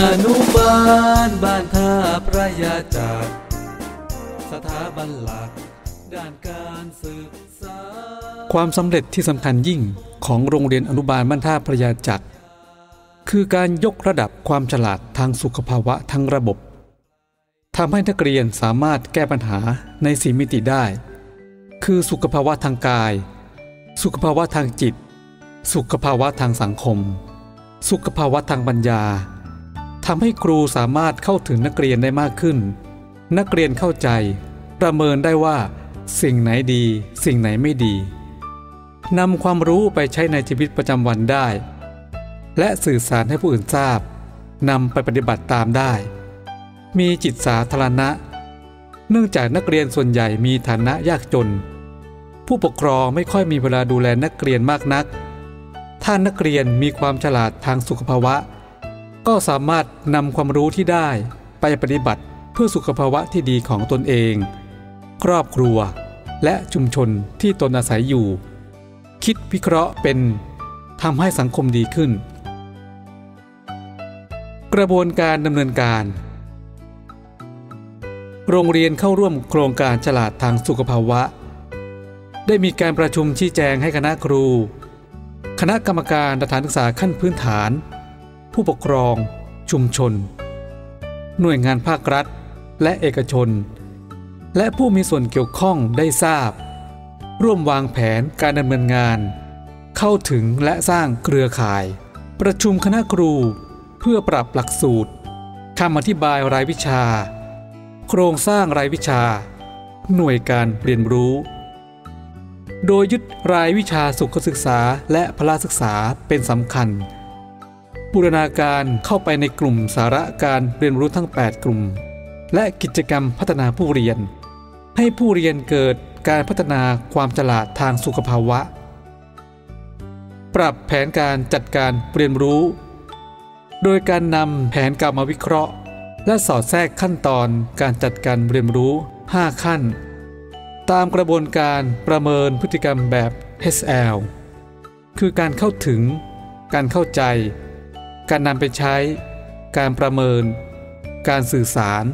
อนุบาลบ้านท่าประยาจากสถาบันหลัก ด้านการศึกษา ความสำเร็จที่สำคัญยิ่งของโรงเรียนอนุบาลบ้านท่าพระยาจักรคือการยกระดับความฉลาดทางสุขภาวะทั้งระบบทำให้นักเรียนสามารถแก้ปัญหาในสีมิติได้ คือสุขภาวะทางกาย สุขภาวะทางจิต สุขภาวะทางสังคม สุขภาวะทางปัญญา ทำให้ครูสามารถเข้าถึงนักเรียนได้มากขึ้น นักเรียนเข้าใจ ประเมินได้ว่า สิ่งไหนดี สิ่งไหนไม่ดีนำความรู้ไปใช้ในชีวิตประจำวันได้ และสื่อสารให้ผู้อื่นทราบนำไปปฏิบัติตามได้ มีจิตสาธารณะ เนื่องจากนักเรียนส่วนใหญ่มีฐานะยากจน ผู้ปกครองไม่ค่อยมีเวลาดูแลนักเรียนมากนัก ถ้านักเรียนมีความฉลาดทางสุขภาวะ ก็สามารถนำความรู้ที่ได้ไปปฏิบัติเพื่อสุขภาวะที่ดีของตนเอง ครอบครัว และชุมชนที่ตนอาศัยอยู่ คิดวิเคราะห์เป็นทำให้สังคมดีขึ้น กระบวนการดำเนินการ โรงเรียนเข้าร่วมโครงการฉลาดทางสุขภาวะ ได้มีการประชุมชี้แจงให้คณะครู คณะกรรมการสถานศึกษาขั้นพื้นฐาน ผู้ปกครอง ชุมชน หน่วยงานภาครัฐ และเอกชน และผู้มีส่วนเกี่ยวข้องได้ทราบ ร่วมวางแผนการดำเนินงาน เข้าถึงและสร้างเครือข่าย ประชุมคณะครู เพื่อปรับหลักสูตรคำอธิบายรายวิชา โครงสร้างรายวิชา หน่วยการเรียนรู้ โดยยึดรายวิชาสุขศึกษาและพละศึกษาเป็นสำคัญ บูรณาการเข้าไปในกลุ่มสาระการเรียนรู้ทั้ง 8 กลุ่ม และกิจกรรมพัฒนาผู้เรียน ให้ผู้เรียนเกิดการพัฒนาความฉลาดทางสุขภาวะ ปรับแผนการจัดการเรียนรู้ โดยการนำแผนการมาวิเคราะห์ และสอดแทรกขั้นตอนการจัดการเรียนรู้ 5 ขั้น ตามกระบวนการประเมินพฤติกรรมแบบ HL คือการเข้าถึง การเข้าใจ การนำไปใช้ การประเมิน การสื่อสาร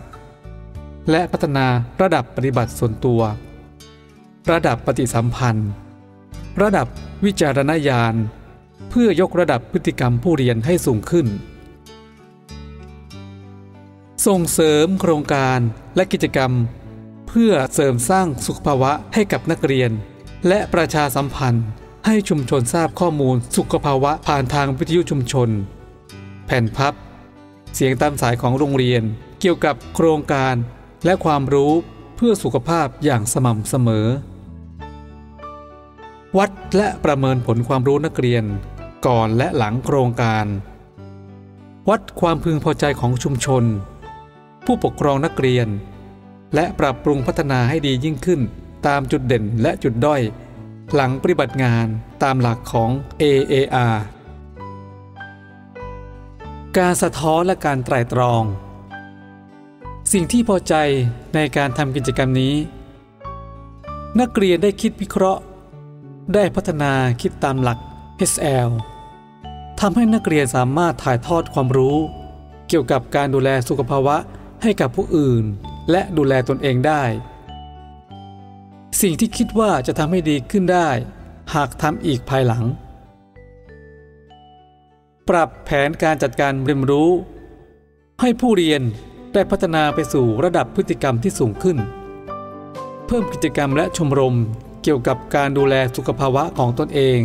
และพัฒนาระดับปฏิบัติส่วนตัว ระดับปฏิสัมพันธ์ ระดับวิจารณญาณ เพื่อยกระดับพฤติกรรมผู้เรียนให้สูงขึ้น ส่งเสริมโครงการและกิจกรรม เพื่อเสริมสร้างสุขภาวะให้กับนักเรียน และประชาสัมพันธ์ให้ชุมชนทราบข้อมูลสุขภาวะผ่านทางวิทยุชุมชน แผ่นพับ เสียงตามสายของโรงเรียน เกี่ยวกับโครงการและความรู้เพื่อสุขภาพอย่างสม่ำเสมอ วัดและประเมินผลความรู้นักเรียนก่อนและหลังโครงการ วัดความพึงพอใจของชุมชน ผู้ปกครองนักเรียน และปรับปรุงพัฒนาให้ดียิ่งขึ้นตามจุดเด่นและจุดด้อย หลังปฏิบัติงานตามหลักของ AAR การสะท้อนและการไตร่ตรอง สิ่งที่พอใจในการทำกิจกรรมนี้ นักเรียนได้คิดวิเคราะห์ ได้พัฒนาคิดตามหลัก SL ทำให้นักเรียนสามารถถ่ายทอดความรู้ เกี่ยวกับการดูแลสุขภาวะให้กับผู้อื่น และดูแลตนเองได้ สิ่งที่คิดว่าจะทำให้ดีขึ้นได้ หากทำอีกภายหลัง ปรับแผนการจัดการเรียนรู้ ให้ผู้เรียนได้พัฒนาไปสู่ระดับพฤติกรรมที่สูงขึ้น เพิ่มกิจกรรมและชมรมเกี่ยวกับการดูแลสุขภาวะของตนเอง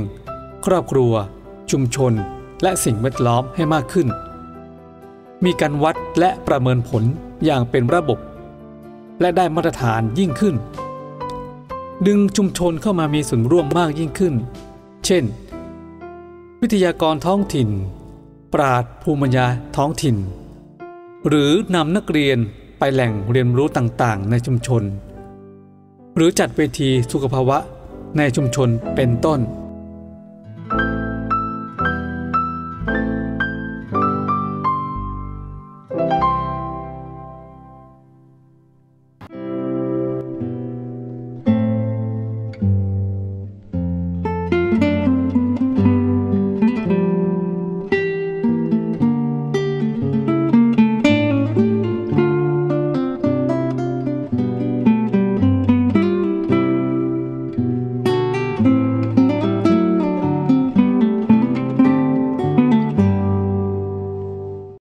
ครอบครัว ชุมชน และสิ่งแวดล้อมให้มากขึ้น มีการวัดและประเมินผลอย่างเป็นระบบ และได้มาตรฐานยิ่งขึ้น ดึงชุมชนเข้ามามีส่วนร่วมมากยิ่งขึ้น เช่น วิทยากรท้องถิ่น ปราดภูมิปัญญาท้องถิ่น หรือนำนักเรียนไปแหล่งเรียนรู้ต่างๆ ในชุมชน หรือจัดเวทีสุขภาวะในชุมชนเป็นต้น